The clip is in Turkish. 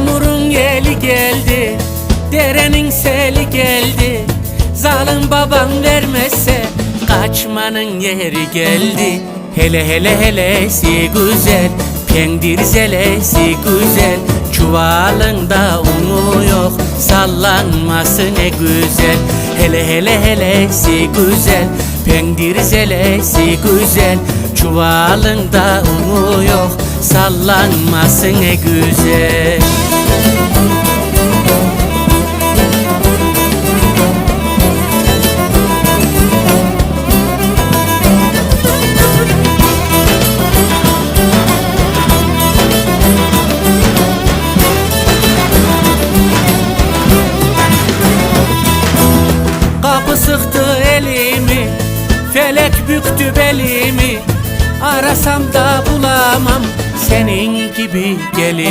Yağmurun yeli geldi Derenin seli geldi. Zalim baban vermezse Kaçmanın yeri geldi. Hele hele helesi güzel Pendir zelesi güzel. Çuvalında unu yok Sallanması ne güzel. Hele hele helesi güzel Pendir zelesi güzel. Çuvalında unu yok Sallanması ne güzel Kapı sıktı elimi Felek büktü belimi. Arasam da bulamam Senin gibi gelin